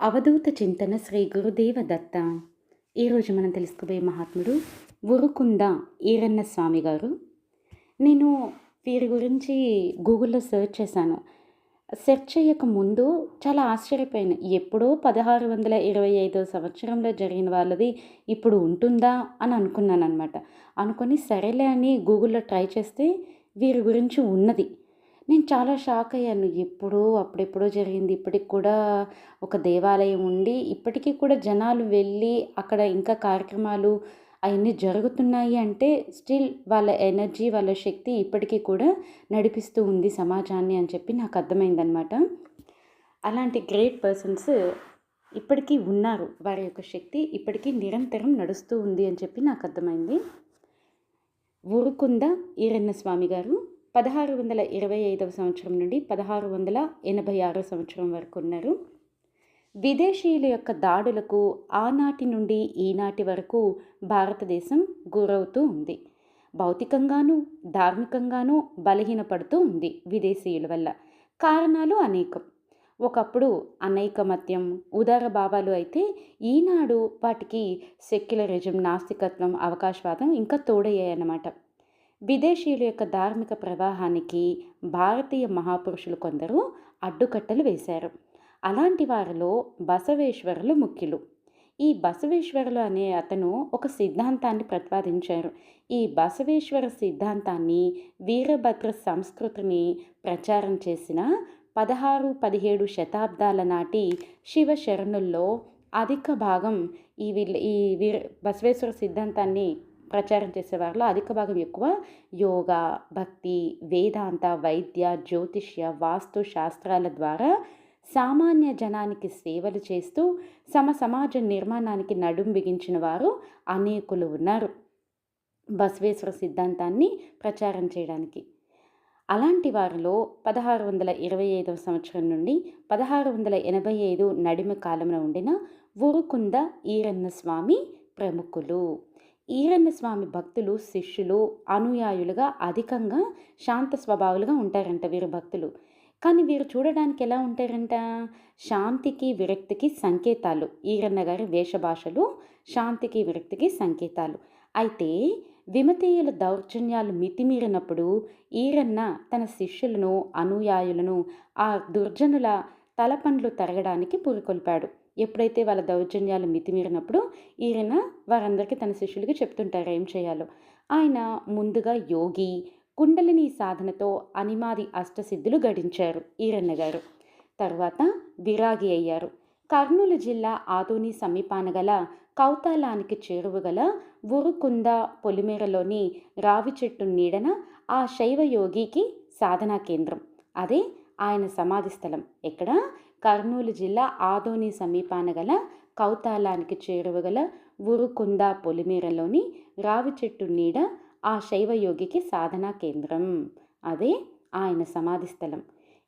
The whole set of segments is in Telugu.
అవధూత చింతన శ్రీ గురుదేవ దత్త ఈరోజు మనం తెలుసుకోబోయే మహాత్ముడు ఉరుకుంద ఈరన్న స్వామి గారు. నేను వీరి గురించి గూగుల్లో సెర్చ్ చేశాను. సెర్చ్ చేయక ముందు చాలా ఆశ్చర్యపోయాను. ఎప్పుడో పదహారు వందల ఇరవై ఐదో సంవత్సరంలో జరిగిన వాళ్ళది ఇప్పుడు ఉంటుందా అని అనుకున్నాను అనమాట అనుకొని సరేలే అని గూగుల్లో ట్రై చేస్తే వీరి గురించి ఉన్నది. నేను చాలా షాక్ అయ్యాను. ఎప్పుడో అప్పుడెప్పుడో జరిగింది. ఇప్పటికి కూడా ఒక దేవాలయం ఉండి ఇప్పటికీ కూడా జనాలు వెళ్ళి అక్కడ ఇంకా కార్యక్రమాలు అవన్నీ జరుగుతున్నాయి అంటే స్టిల్ వాళ్ళ ఎనర్జీ వాళ్ళ శక్తి ఇప్పటికీ కూడా నడిపిస్తూ ఉంది సమాజాన్ని అని చెప్పి నాకు అర్థమైందనమాట అలాంటి గ్రేట్ పర్సన్స్ ఇప్పటికీ ఉన్నారు. వారి యొక్క శక్తి ఇప్పటికీ నిరంతరం నడుస్తూ ఉంది అని చెప్పి నాకు అర్థమైంది. ఊరుకుంద ఈరన్న స్వామి గారు? పదహారు వందల ఇరవై ఐదవ సంవత్సరం నుండి పదహారు వందల ఎనభై ఆరో సంవత్సరం వరకు ఉన్నారు. విదేశీయుల యొక్క దాడులకు ఆనాటి నుండి ఈనాటి వరకు భారతదేశం గురవుతూ ఉంది. భౌతికంగానూ ధార్మికంగానూ బలహీనపడుతూ ఉంది విదేశీయుల వల్ల. కారణాలు అనేకం. ఒకప్పుడు అనైకమత్యం ఉదార భావాలు అయితే ఈనాడు వాటికి సెక్యులరిజం నాస్తికత్వం అవకాశవాదం ఇంకా తోడయ్యాయన్నమాట. విదేశీయుల యొక్క ధార్మిక ప్రవాహానికి భారతీయ మహాపురుషులు కొందరు అడ్డుకట్టలు వేశారు. అలాంటి వారిలో బసవేశ్వరులు ముఖ్యులు. ఈ బసవేశ్వరులు అనే అతను ఒక సిద్ధాంతాన్ని ప్రతిపాదించారు. ఈ బసవేశ్వర సిద్ధాంతాన్ని వీరభద్ర సంస్కృతిని ప్రచారం చేసిన పదహారు పదిహేడు శతాబ్దాల నాటి శివ శరణుల్లో అధిక భాగం ఈ వీళ్ళ ఈ వీర బసవేశ్వర సిద్ధాంతాన్ని ప్రచారం చేసే వారిలో అధిక భాగం ఎక్కువ యోగా భక్తి వేదాంత వైద్య జ్యోతిష్య వాస్తు శాస్త్రాల ద్వారా సామాన్య జనానికి సేవలు చేస్తూ సమ సమాజ నిర్మాణానికి నడుం బిగించిన వారు అనేకులు ఉన్నారు. బసవేశ్వర సిద్ధాంతాన్ని ప్రచారం చేయడానికి. అలాంటి వారిలో పదహారు వందల ఇరవై ఐదవ సంవత్సరం నుండి పదహారు వందల ఎనభై ఐదు నడిమ కాలంలో ఉండిన ఊరుకుంద ఈరన్న స్వామి ప్రముఖులు. ఈరన్న స్వామి భక్తులు శిష్యులు అనుయాయులుగా అధికంగా శాంత స్వభావాలుగా ఉంటారంట వీరు భక్తులు. కానీ వీరు చూడడానికి ఎలా ఉంటారంట? శాంతికి విరక్తికి సంకేతాలు. ఈరన్న గారి వేషభాషలు శాంతికి విరక్తికి సంకేతాలు. అయితే విమతీయుల దౌర్జన్యాలు మితిమీరినప్పుడు ఈరన్న తన శిష్యులను అనుయాయులను ఆ దుర్జనుల తలపండ్లు తరగడానికి పురికొల్పాడు. ఎప్పుడైతే వాళ్ళ దౌర్జన్యాలు మితిమీరినప్పుడు ఈయన వారందరికీ తన శిష్యులకి చెప్తుంటారు ఏం చేయాలో. ఆయన ముందుగా యోగి కుండలిని సాధనతో అనిమాది అష్టసిద్ధులు గడించారు ఈరన్న గారు. తర్వాత విరాగి అయ్యారు. కర్నూలు జిల్లా ఆదోని సమీపాన గల కౌతాలానికి చేరువగల ఉరుకుంద పొలిమేరలోని రావి చెట్టు నీడన ఆ శైవ యోగికి సాధనా కేంద్రం. అదే ఆయన సమాధి స్థలం. ఎక్కడ? కర్నూలు జిల్లా ఆదోని సమీపాన గల కౌతాలానికి చేరువగల ఉరుకుంద పొలిమేరలోని రావి చెట్టు నీడ ఆ శైవయోగికి సాధనా కేంద్రం. అదే ఆయన సమాధి స్థలం.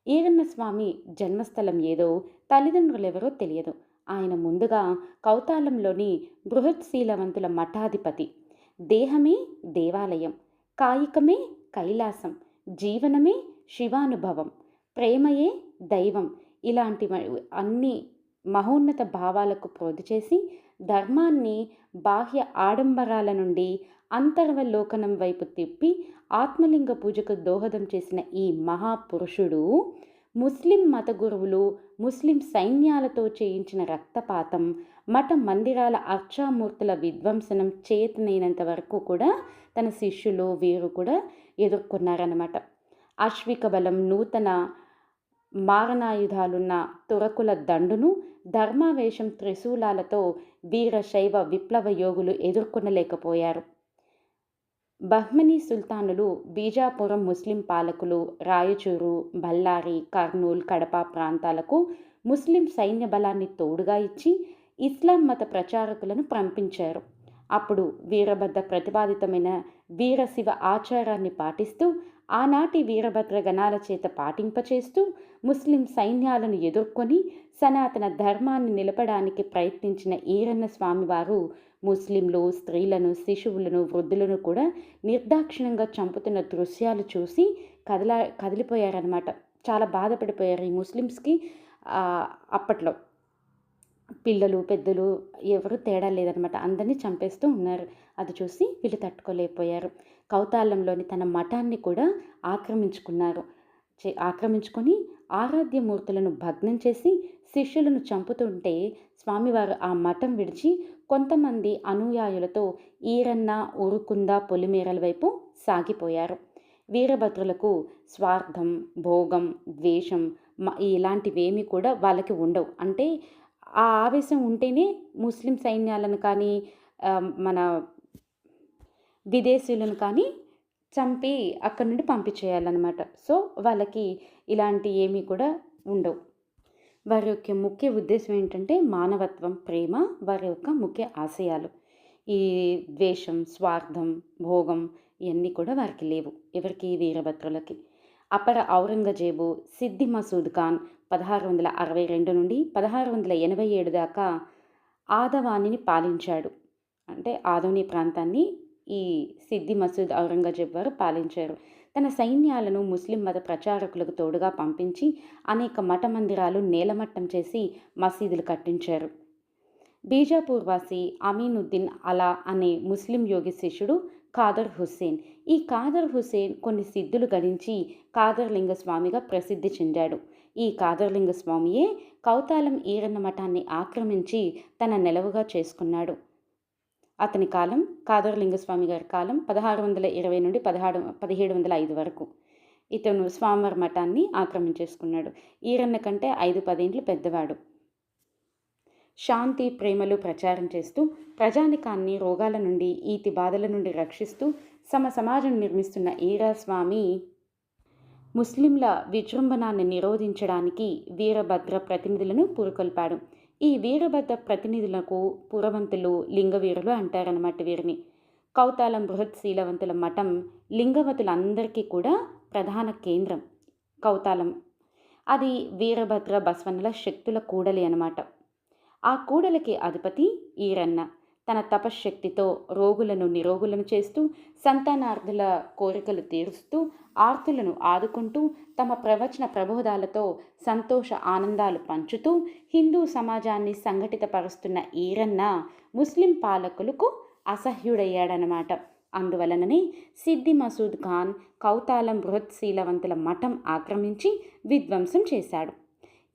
ఈరన్న స్వామి జన్మస్థలం ఏదో తల్లిదండ్రులెవరో తెలియదు. ఆయన ముందుగా కౌతాలంలోని బృహత్శీలవంతుల మఠాధిపతి. దేహమే దేవాలయం. కాయికమే కైలాసం. జీవనమే శివానుభవం. ప్రేమయే దైవం. ఇలాంటి అన్ని మహోన్నత భావాలకు ప్రోధి చేసి ధర్మాన్ని బాహ్య ఆడంబరాల నుండి అంతర్వలోకనం వైపు తిప్పి ఆత్మలింగ పూజకు దోహదం చేసిన ఈ మహాపురుషుడు ముస్లిం మత గురువులు ముస్లిం సైన్యాలతో చేయించిన రక్తపాతం మఠ మందిరాల అర్చామూర్తుల విధ్వంసనం చేతనైనంత వరకు కూడా తన శిష్యులు వీరు కూడా ఎదుర్కొన్నారన్నమాట. అశ్విక బలం నూతన మారణాయుధాలున్న తురకుల దండును ధర్మావేశం త్రిశూలాలతో వీరశైవ విప్లవ యోగులు ఎదుర్కొనలేకపోయారు. బహ్మనీ సుల్తానులు బీజాపురం ముస్లిం పాలకులు రాయచూరు బళ్ళారి కర్నూలు కడప ప్రాంతాలకు ముస్లిం సైన్య బలాన్ని తోడుగా ఇచ్చి ఇస్లాం మత ప్రచారకులను పంపించారు. అప్పుడు వీరభద్ర ప్రతిపాదితమైన వీరశివ ఆచారాన్ని పాటిస్తూ ఆనాటి వీరభద్ర గణాల చేత పాటింపచేస్తూ ముస్లిం సైన్యాలను ఎదుర్కొని సనాతన ధర్మాన్ని నిలపడానికి ప్రయత్నించిన ఈరన్న స్వామివారు ముస్లింలు స్త్రీలను శిశువులను వృద్ధులను కూడా నిర్దాక్షిణ్యంగా చంపుతున్న దృశ్యాలు చూసి కదలా కదిలిపోయారనమాట చాలా బాధపడిపోయారు ఈ ముస్లిమ్స్కి అప్పట్లో. పిల్లలు పెద్దలు ఎవరు తేడా లేదనమాట అందరినీ చంపేస్తూ ఉన్నారు. అది చూసి వీళ్ళు తట్టుకోలేకపోయారు. కౌతాలంలోని తన మఠాన్ని కూడా ఆక్రమించుకున్నారు. చే ఆక్రమించుకొని ఆరాధ్యమూర్తులను భగ్నం చేసి శిష్యులను చంపుతుంటే స్వామివారు ఆ మఠం విడిచి కొంతమంది అనుయాయులతో ఈరన్న ఉరుకుంద పొలిమేరల వైపు సాగిపోయారు. వీరభద్రులకు స్వార్థం భోగం ద్వేషం ఇలాంటివేమీ కూడా వాళ్ళకి ఉండవు. అంటే ఆ ఆవేశం ఉంటేనే ముస్లిం సైన్యాలను కానీ మన విదేశీయులను కానీ చంపి అక్కడి నుండి పంపించేయాలన్నమాట. సో వాళ్ళకి ఇలాంటి ఏమీ కూడా ఉండవు. వారి యొక్క ముఖ్య ఉద్దేశం ఏంటంటే మానవత్వం ప్రేమ వారి యొక్క ముఖ్య ఆశయాలు. ఈ ద్వేషం స్వార్థం భోగం ఇవన్నీ కూడా వారికి లేవు. ఎవరికి? వీరభద్రులకి. అపర ఔరంగజేబు సిద్ది మసూద్ ఖాన్ పదహారు వందల అరవై రెండు నుండి పదహారు వందల ఎనభై ఏడు దాకా ఆదవాణిని పాలించాడు. అంటే ఆదోని ప్రాంతాన్ని ఈ సిద్ది మసూద్ ఔరంగజేబ్ వారు పాలించారు. తన సైన్యాలను ముస్లిం మత ప్రచారకులకు తోడుగా పంపించి అనేక మఠ మందిరాలు నేలమట్టం చేసి మసీదులు కట్టించారు. బీజాపూర్ వాసి అమీనుద్దీన్ అలా అనే ముస్లిం యోగి శిష్యుడు ఖాదర్ హుస్సేన్. ఈ ఖాదర్ హుస్సేన్ కొన్ని సిద్ధులు గడించి ఖాదర్లింగ స్వామిగా ప్రసిద్ధి చెందాడు. ఈ ఖాదర్లింగ స్వామియే కౌతాలం ఈరన్న మఠాన్ని ఆక్రమించి తన నెలవుగా చేసుకున్నాడు. అతని కాలం కాదరలింగస్వామి గారి కాలం పదహారు వందల ఇరవై నుండి పదహారు పదిహేడు వందల ఐదు వరకు. ఇతను స్వామివారి మఠాన్ని ఆక్రమించేసుకున్నాడు ఈరన్న కంటే ఐదు పదేంట్లు పెద్దవాడు. శాంతి ప్రేమలు ప్రచారం చేస్తూ ప్రజానికాన్ని రోగాల నుండి ఈతి బాధల నుండి రక్షిస్తూ సమ సమాజం నిర్మిస్తున్న ఈరా స్వామి ముస్లింల విజృంభణాన్ని నిరోధించడానికి వీరభద్ర ప్రతినిధులను పురుకొల్పాడు. ఈ వీరభద్ర ప్రతినిధులకు పురవంతులు లింగవీరులు అంటారన్నమాట వీరిని. కౌతాలం బృహత్ శీలవంతుల మఠం లింగవతులందరికీ కూడా ప్రధాన కేంద్రం కౌతాలం. అది వీరభద్ర బస్వనుల శక్తుల కూడలి అనమాట ఆ కూడలికి అధిపతి ఈరన్న. తన తపశ్శక్తితో రోగులను నిరోగులను చేస్తూ సంతానార్థుల కోరికలు తీరుస్తూ ఆర్తులను ఆదుకుంటూ తమ ప్రవచన ప్రబోధాలతో సంతోష ఆనందాలు పంచుతూ హిందూ సమాజాన్ని సంఘటితపరుస్తున్న ఈరన్న ముస్లిం పాలకులకు అసహ్యుడయ్యాడనమాట అందువలననే సిద్ది మసూద్ ఖాన్ కౌతాలం బృహత్ శీలవంతుల మఠం ఆక్రమించి విధ్వంసం చేశాడు.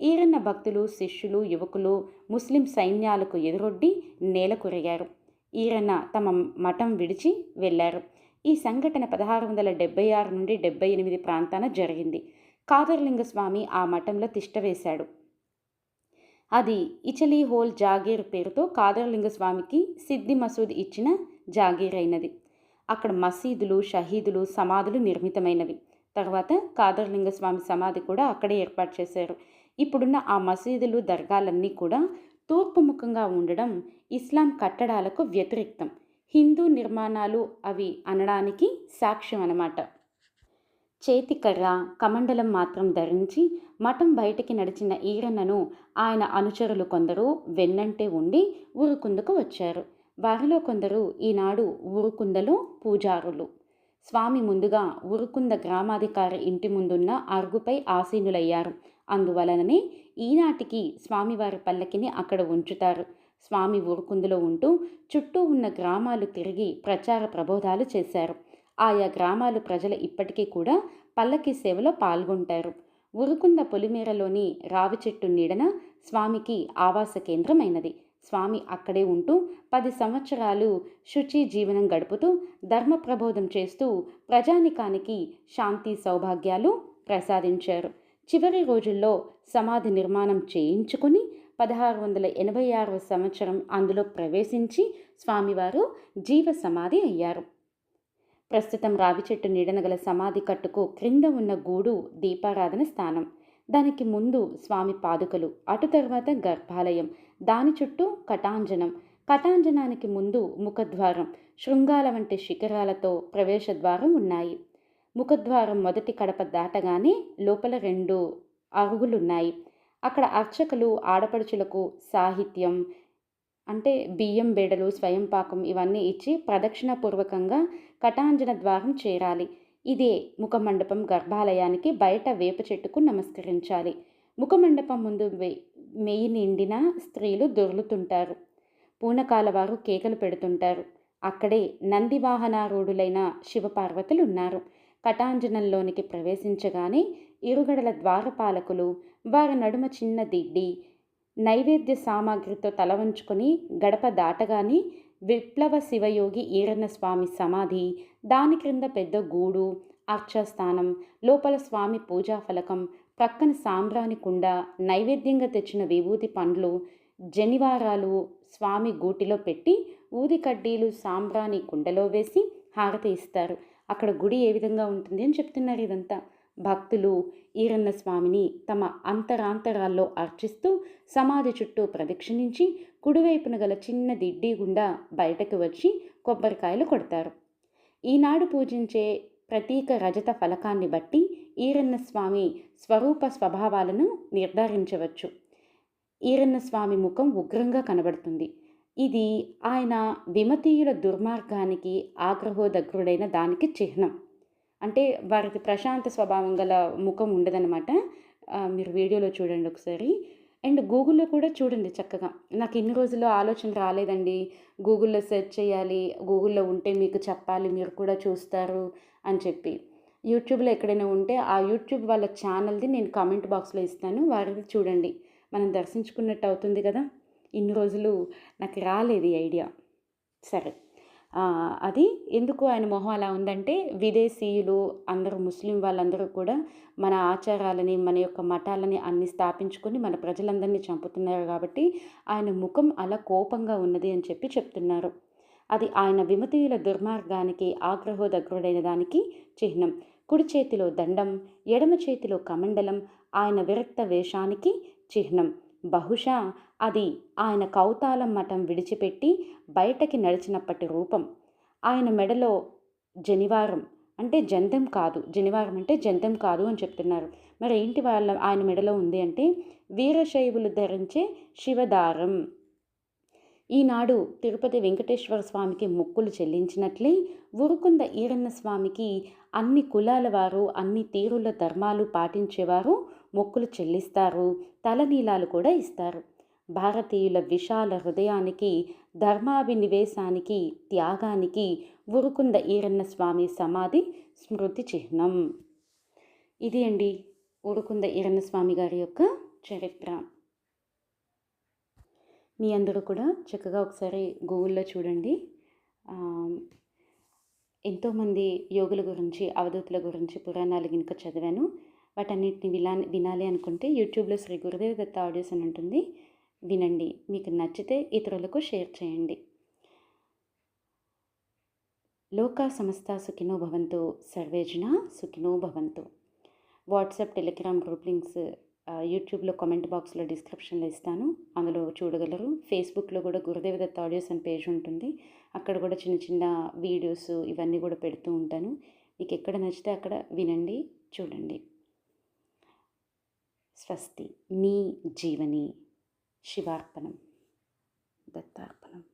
ఈరన్న భక్తులు శిష్యులు యువకులు ముస్లిం సైన్యాలకు ఎదురొడ్డి నేలకొరిగారు ఈరన్న తమ మఠం విడిచి వెళ్ళారు. ఈ సంఘటన పదహారు వందల డెబ్బై ఆరు నుండి డెబ్బై ఎనిమిది ప్రాంతాన జరిగింది. కాదర్లింగస్వామి ఆ మఠంలో తిష్టవేశాడు అది ఇచలీ హోల్ జాగీర్ పేరుతో కాదర్లింగస్వామికి సిద్ది మసూద్ ఇచ్చిన జాగీర్ అయినది అక్కడ మసీదులు షహీదులు సమాధులు నిర్మితమైనవి. తర్వాత కాదర్లింగస్వామి సమాధి కూడా అక్కడే ఏర్పాటు చేశారు. ఇప్పుడున్న ఆ మసీదులు దర్గాలన్నీ కూడా తూర్పు ముఖంగా ఉండడం ఇస్లాం కట్టడాలకు వ్యతిరేక్తం హిందూ నిర్మాణాలు అవి అనడానికి సాక్ష్యం అన్నమాట. చేతికర్ర కమండలం మాత్రం ధరించి మఠం బయటికి నడిచిన ఈరన్నను ఆయన అనుచరులు కొందరు వెన్నంటే ఉండి ఊరుకుందుకు వచ్చారు. వారిలో కొందరు ఈనాడు ఊరుకుందలో పూజారులు. స్వామి ముందుగా ఊరుకుంద గ్రామాధికారి ఇంటి ముందున్న అరుగుపై ఆసీనులయ్యారు. అందువలననే ఈనాటికి స్వామివారి పల్లకిని అక్కడ ఉంచుతారు. స్వామి ఊరుకుందులో ఉంటూ చుట్టూ ఉన్న గ్రామాలు తిరిగి ప్రచార ప్రబోధాలు చేశారు. ఆయా గ్రామాలు ప్రజలు ఇప్పటికీ కూడా పల్లకి సేవలో పాల్గొంటారు. ఉరుకుంద పొలిమేరలోని రావి చెట్టు నీడన స్వామికి ఆవాస కేంద్రమైనది. స్వామి అక్కడే ఉంటూ పది సంవత్సరాలు శుచి జీవనం గడుపుతూ ధర్మ ప్రబోధం చేస్తూ ప్రజానికానికి శాంతి సౌభాగ్యాలు ప్రసాదించారు. చివరి రోజుల్లో సమాధి నిర్మాణం చేయించుకుని పదహారు వందల ఎనభై ఆరవ సంవత్సరం అందులో ప్రవేశించి స్వామివారు జీవ సమాధి అయ్యారు. ప్రస్తుతం రావి చెట్టు నీడన గల సమాధి కట్టుకు క్రింద ఉన్న గూడు దీపారాధన స్థానం. దానికి ముందు స్వామి పాదుకలు అటు తర్వాత గర్భాలయం దాని చుట్టూ కటాంజనం. కటాంజనానికి ముందు ముఖద్వారం శృంగాల వంటి శిఖరాలతో ప్రవేశద్వారం ఉన్నాయి. ముఖద్వారం మొదటి కడప దాటగానే లోపల రెండు అరుగులున్నాయి. అక్కడ అర్చకులు ఆడపడుచులకు సాహిత్యం అంటే బియ్యం బేడలు స్వయం పాకం ఇవన్నీ ఇచ్చి ప్రదక్షిణపూర్వకంగా కటాంజన ద్వారం చేరాలి. ఇదే ముఖమండపం గర్భాలయానికి బయట వేప చెట్టుకు నమస్కరించాలి. ముఖమండపం ముందు మెయ్యి నిండిన స్త్రీలు దొర్లుతుంటారు. పూనకాల వారు కేకలు పెడుతుంటారు. అక్కడే నందివాహనారూఢులైన శివపార్వతులు ఉన్నారు. కటాంజనంలోనికి ప్రవేశించగానే ఇరుగడల ద్వారపాలకులు వారి నడుమ చిన్న దిడ్డి నైవేద్య సామాగ్రితో తల వంచుకొని గడప దాటగానే విప్లవ శివయోగి ఈరన్న స్వామి సమాధి దాని క్రింద పెద్ద గూడు అర్చస్థానం లోపల స్వామి పూజా ఫలకం ప్రక్కన సాంబ్రాణి కుండ నైవేద్యంగా తెచ్చిన విభూతి పండ్లు జనివారాలు స్వామి గూటిలో పెట్టి ఊది కడ్డీలు సాంబ్రాణి కుండలో వేసి హారతి ఇస్తారు. అక్కడ గుడి ఏ విధంగా ఉంటుంది అని చెప్తున్నారు ఇదంతా. భక్తులు ఈరన్న స్వామిని తమ అంతరాంతరాల్లో అర్చిస్తూ సమాధి చుట్టూ ప్రదక్షిణించి కుడివైపున గల చిన్న దిడ్డి గుండా బయటకు వచ్చి కొబ్బరికాయలు కొడతారు. ఈనాడు పూజించే ప్రతీక రజత ఫలకాన్ని బట్టి ఈరన్న స్వామి స్వరూప స్వభావాలను నిర్ధారించవచ్చు. ఈరన్న స్వామి ముఖం ఉగ్రంగా కనబడుతుంది. ఇది ఆయన విమతీయుల దుర్మార్గానికి ఆగ్రహోదగ్రుడైన దానికి చిహ్నం. అంటే వారికి ప్రశాంత స్వభావం గల ముఖం ఉండదన్నమాట. మీరు వీడియోలో చూడండి ఒకసారి. అండ్ గూగుల్లో కూడా చూడండి చక్కగా. నాకు ఇన్ని రోజుల్లో ఆలోచన రాలేదండి. గూగుల్లో సెర్చ్ చేయాలి గూగుల్లో ఉంటే మీకు చెప్పాలి మీరు కూడా చూస్తారు అని చెప్పి. యూట్యూబ్లో ఎక్కడైనా ఉంటే ఆ యూట్యూబ్ వాళ్ళ ఛానల్ది నేను కామెంట్ బాక్స్లో ఇస్తాను. వారిది చూడండి. మనం దర్శించుకున్నట్టు అవుతుంది కదా. ఇన్ని రోజులు నాకు రాలేదు ఈ ఐడియా. సరే. అది ఎందుకు ఆయన మొహం అలా ఉందంటే విదేశీయులు అందరూ ముస్లిం వాళ్ళందరూ కూడా మన ఆచారాలని మన యొక్క మఠాలని అన్ని స్థాపించుకొని మన ప్రజలందరినీ చంపుతున్నారు కాబట్టి ఆయన ముఖం అలా కోపంగా ఉన్నది అని చెప్పి చెప్తున్నారు. అది ఆయన విమతీయుల దుర్మార్గానికి ఆగ్రహోదగ్రుడైన దానికి చిహ్నం. కుడి చేతిలో దండం ఎడమ చేతిలో కమండలం ఆయన విరక్త వేషానికి చిహ్నం. బహుశా అది ఆయన కౌతాలం మఠం విడిచిపెట్టి బయటకి నడిచినప్పటి రూపం. ఆయన మెడలో జనివారం అంటే జంతం కాదు. జనివారం అంటే జంతం కాదు అని చెప్తున్నారు. మరి ఏంటి వాళ్ళ ఆయన మెడలో ఉంది అంటే వీరశైవులు ధరించే శివదారం. ఈనాడు తిరుపతి వెంకటేశ్వర స్వామికి మొక్కులు చెల్లించినట్లే ఉరుకుంద ఈరన్న స్వామికి అన్ని కులాల వారు అన్ని తీరుల ధర్మాలు పాటించేవారు మొక్కులు చెల్లిస్తారు తలనీలాలు కూడా ఇస్తారు. భారతీయుల విశాల హృదయానికి ధర్మాభినివేశానికి త్యాగానికి ఉరుకుంద ఈరన్న స్వామి సమాధి స్మృతి చిహ్నం. ఇది అండి ఉరుకుంద ఈరన్న స్వామి గారి యొక్క చరిత్ర. మీ అందరూ కూడా చక్కగా ఒకసారి గూగుల్లో చూడండి. ఎంతోమంది యోగుల గురించి అవధూతుల గురించి పురాణాలు కనుక చదివాను. వాటన్నిటిని విలా వినాలి అనుకుంటే యూట్యూబ్లో శ్రీ గురుదేవ్ దత్త ఆడియోస్ అని ఉంటుంది. వినండి. మీకు నచ్చితే ఇతరులకు షేర్ చేయండి. లోకా సంస్థ సుఖినో భవంతు. సర్వేజన సుఖినో భవంతు. వాట్సాప్ టెలిగ్రామ్ గ్రూప్ లింక్స్ యూట్యూబ్లో కామెంట్ బాక్స్లో డిస్క్రిప్షన్లో ఇస్తాను. అందులో చూడగలరు. ఫేస్బుక్లో కూడా గురుదేవ దత్త ఆడియోస్ అని పేజ్ ఉంటుంది. అక్కడ కూడా చిన్న చిన్న వీడియోస్ ఇవన్నీ కూడా పెడుతూ ఉంటాను. మీకు ఎక్కడ నచ్చితే అక్కడ వినండి చూడండి. స్వస్తి. మీ జీవని. ശിവാർപ്പണം. ദത്താർപ്പണം.